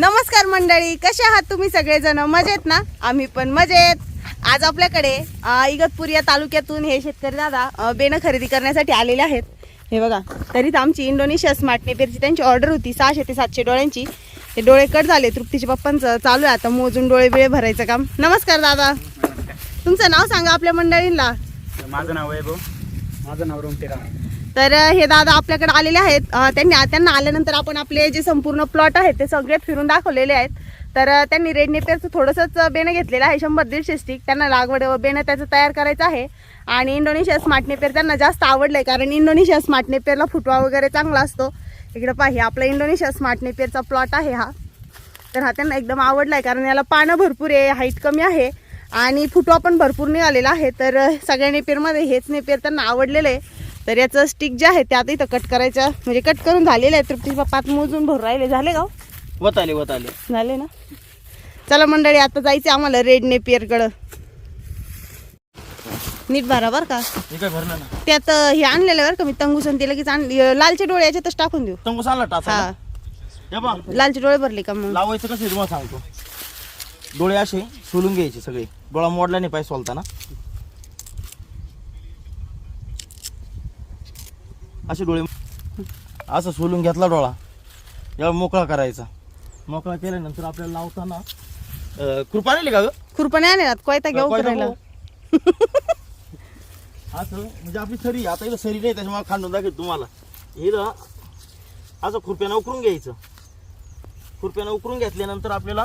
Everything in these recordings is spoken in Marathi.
नमस्कार मंडळी कसे आहात तुम्ही सगळेजण? मजेत ना? आम्ही पण मजेत. आज आपल्याकडे इगतपुरी या तालुक्यातून हे शेतकरी दादा बेणं खरेदी करण्यासाठी आलेले आहेत. हे बघा तरीच आमची इंडोनेशिया स्मार्ट नेपेरची त्यांची ऑर्डर होती सहाशे ते सातशे डोळ्यांची. ते डोळे कट झाले तृप्तीच्या पप्पांचं चालू आहे आता मोजून डोळे बिळे भरायचं काम. नमस्कार दादा. तुमचं नाव सांगा आपल्या मंडळींना माझं नाव वैभव. माझं नाव रोमटेरा तर हे दादा आपल्याकडे आलेले आहेत. त्यांनी त्यांना आल्यानंतर आपण आपले जे संपूर्ण प्लॉट आहेत ते सगळे फिरून दाखवलेले आहेत. तर त्यांनी रेड नेपियरचं थोडंसंच बेणं घेतलेलं आहे शंभर दीडशे स्टिक त्यांना लागवड बेणं त्याचं तयार करायचं आहे. आणि इंडोनेशिया स्मार्ट नेपियर त्यांना जास्त आवडलं आहे कारण इंडोनेशिया स्मार्ट नेपियरला फुटवा वगैरे चांगला असतो. इकडं पाहिजे आपला इंडोनेशिया स्मार्ट नेपियरचा प्लॉट आहे हा. तर हा त्यांना एकदम आवडला आहे कारण याला पानं भरपूर आहे हाईट कमी आहे. आणि फुटवा पण भरपूर निघालेला आहे. तर सगळ्या नेपेरमध्ये हेच नेपेर त्यांना आवडलेलं आहे. तर याचं स्टिक जे आहे ते आता इथं कट करायचं. म्हणजे कट करून झालेलं आहे तृप्ती पाच मोजून भरून राहिले. झाले का हो? वत आले वत आले. झाले ना? चला मंडळी आता जायचं आम्हाला रेड नेपियरकडं नीट भरा बरं का. काय भरलं ना त्यात हे आणलेलं बरं का मी तंगूसन ते लगेच आण लालचे डोळे याच्यातच टाकून देऊ. तंगू सांगला टाचा हा. हे बघ. लालचे डोळे भरले का मग? लावायचं कसं आहे तुम्हाला सांगतो. डोळे असे सोलून घ्यायचे सगळे. डोळा मोडला नाही पाहिजे सोलताना. असे डोळे असं सोलून घेतला डोळा. याला मोकळा करायचा. मोकळा केल्यानंतर आपल्याला लावताना कृपा नाही का ग? खुरपणे आणले कोयता घेऊ करायला. असं म्हणजे आपली सरी आता इथं सरी नाही त्याच्यामुळे खांडून दाखवत तुम्हाला. इथं असं खुरप्यानं उकरून घ्यायचं. खुरप्यानं उकरून घेतल्यानंतर आपल्याला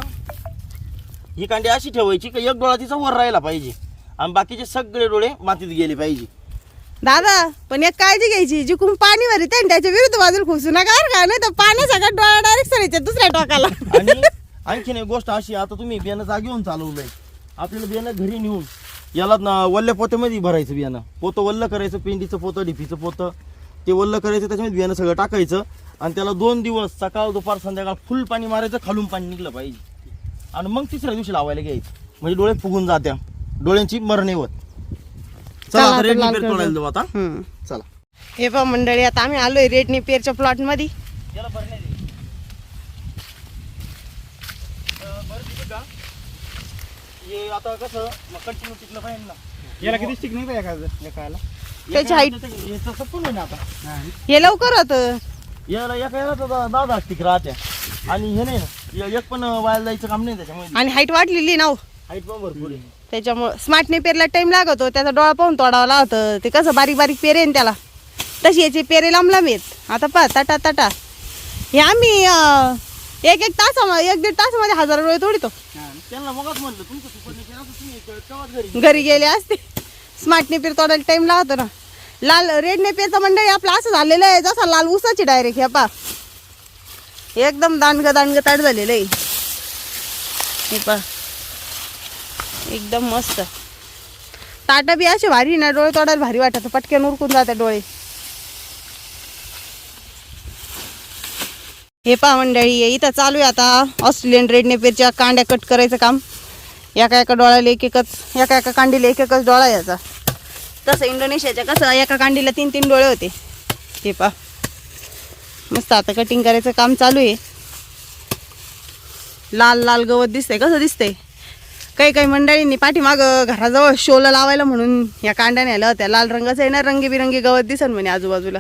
ही कांडी अशी ठेवायची की एक डोळा तिचा वर राहायला पाहिजे. आणि बाकीचे सगळे डोळे मातीत गेले पाहिजे. दादा पण एक काळजी घ्यायची. जिकून पाणी भरते आणि त्याच्या विरुद्ध बाजूला खुसू नका बरं का. नाही तर पाणी सगळं डोळा डायरेक्ट सरायचे दुसऱ्या टोकाला. आणि आणखीन एक गोष्ट अशी आता तुम्ही बियाणं जागेवून चालवलंय. आपल्याला बियाणं घरी नेऊन याला ना वल्ल्या पोत्यामध्ये भरायचं बियाणं. पोतं वल्ल करायचं पेंडीचं पोतं ढिपीचं पोतं. ते वल्ल करायचं त्याच्यामध्ये बियाणं सगळं टाकायचं. आणि त्याला दोन दिवस सकाळ दुपार संध्याकाळ फुल पाणी मारायचं खालून पाणी निघलं पाहिजे. आणि मग तिसऱ्या दिवशी लावायला घ्यायचं. म्हणजे डोळे फुगून जात्या. डोळ्यांची मरणे होत चला चला, आता आता रेड लाल पेपर कलर. तोडायला जाऊ. आता. हम्म. चला. हे पहा मंडळी आता आम्ही आलोय रेडनी पेरच्या प्लॉटमध्ये हे आता कसं कंटिन्यू टिकलं पाहिजे ना. याला किती स्टिक नाही का एखादं? एकाला? त्याची एका height- याचं- याचं सपून आहे ना आता. हे लवकर होत. याला एका याला तर दहा दहा स्टिक राहत्या. आणि हे नाही ना एक पण वायाला जायचं काम नाही त्याच्यामध्ये. आणि हाईट वाढलेली ना हो. हाईट पण भरपूर आहे. त्याच्यामुळं स्मार्ट पेरला टाइम लागतो त्याचा डोळा पाहून तोडावा लागतं. ते कसं बारीक बारीक पेरे आहे ना त्याला. तशी याचे पेरे लांब लांब आहेत आता पहा तटा तटा. हे आम्ही एक एक तास एक दीड तासामध्ये हजार डोळे तोडितो. घरी गेले? असते. स्मार्ट नेपेर तोडायला टाइम लागतो ना. लाल रेड नेपेरचं मंडळी आपलं असं झालेलं आहे जसा लाल उसाची डायरेक्ट हे पा एकदम दांडग दांडग ताट झालेलं आहे. हे पा एकदम मस्त. ताटा बी असे भारी ना डोळे तोडायला भारी वाटत. पटकन उरकून जाते डोळे. हे पहा मंडळी इथं चालू आहे आता. ऑस्ट्रेलियन रेड नेपेरच्या कांड्या कट करायचं काम. एका एका डोळ्याला एक एकच एका एका कांडीला एक एकच डोळा याचा तसं इंडोनेशियाच्या कसं एका कांडीला तीन तीन डोळे होते. हे पहा. मस्त आता कटिंग करायचं काम चालू आहे. लाल लाल गवत दिसतंय. कसं दिसतंय? काही काही मंडळींनी पाठीमागं घराजवळ शोला लावायला म्हणून या कांड्या आलं. त्या लाल रंगाचं आहे ना रंगीबिरंगी गवत दिसन म्हणे आजूबाजूला.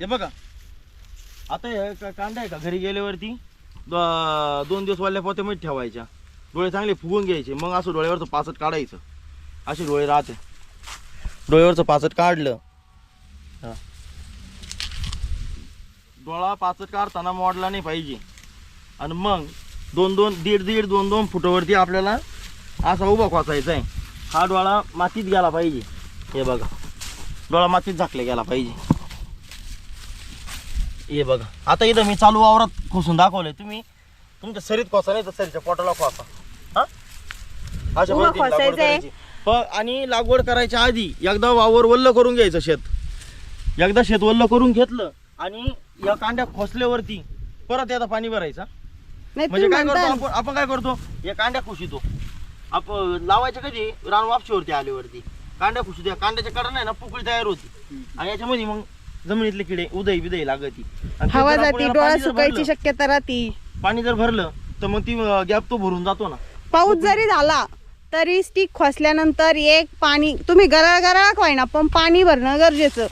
हे बघा. आता हे का- कांदा आहे का? घरी गेल्यावरती द- दोन दिवस वाल्या पोत्यामध्ये ठेवायच्या. डोळे चांगले फुगून घ्यायचे. मग असं डोळ्यावरचं पाचट काढायचं. असे डोळे राहते. डोळ्यावरचं पाचट काढलं. हा. डोळा पाचट काढताना मोडला नाही पाहिजे. आणि मग दोन दोन दीड दीड दोन दोन फुटावरती आपल्याला असा उभा खोचायचा आहे. हा डोळा मातीत गेला पाहिजे. हे बघा. डोळा मातीत झाकला गेला पाहिजे. हे बघा. आता इथं मी चालू वावरात खोसून दाखवलंय. तुम्ही तुमच्या सरीत खोसा नाही तर सरीच्या पोटाला खोसा हा? अशा उभं पद्धतीने लागवड खोसायचंय. करायची. प- आणि लागवड करायच्या आधी एकदा वावर वल्ल करून घ्यायचं शेत. एकदा शेत वल्ल करून घेतलं आणि या कांड्या खोसल्यावरती परत एकदा पाणी भरायचं. नाही म्हणजे तुम्ही काय करतो? आपण आपण काय करतो? या कांड्या खुशितो. आपण लावायच्या कधी? रान वापशीवरती आल्यावरती कांड्या खुशितो या कांड्याच्या कडा नाही ना पुकळी तयार होती. आणि याच्यामध्ये मग जमिनीतले किडे उदय बिदय लागती. आणि ते हवा जर आपण जाती याला डोळा पाणी जर सुकायची भरलं- शक्यता राहती. पाणी जर भरलं तर मग ती गॅप तो भरून जातो ना. पाऊस जरी झाला तरी स्टिक खोसल्यानंतर एक पाणी तुम्ही गरळ गरळ खोय ना पण पाणी भरणं गरजेचं.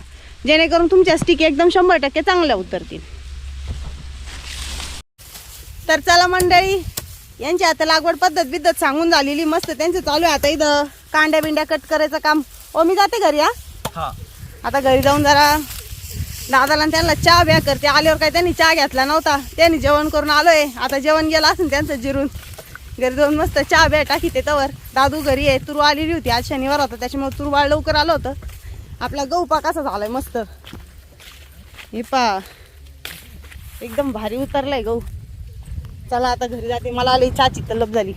जेणेकरून तुमच्या स्टिक एकदम शंभर टक्के चांगल्या उतरतील. तर चला मंडळी यांची आता लागवड पद्धत बिद्धत सांगून झालेली मस्त त्यांचं चालू आहे आता इथं. कांड्या बिंड्या कट करायचं काम. ओ मी जाते घरी हा? आता घरी जाऊन जरा दादाला त्यांना चहा ब्या करते. आल्यावर काय त्यांनी चहा घेतला नव्हता. त्यांनी जेवण करून आलोय. आता जेवण गेलं असेल त्यांचं जिरून. घरी जाऊन मस्त चहा ब्या टाकी ते तवर. दादू घरी आहे तुरू आलेली होती. आज शनिवार होता त्याच्यामुळे तुरवाळ लवकर आलं होतं. आपला गहू पा कसा झालाय मस्त. हे पा. एकदम भारी उतरलाय गहू. चला आता घरी जाते. मला आली चहाची तलब झाली.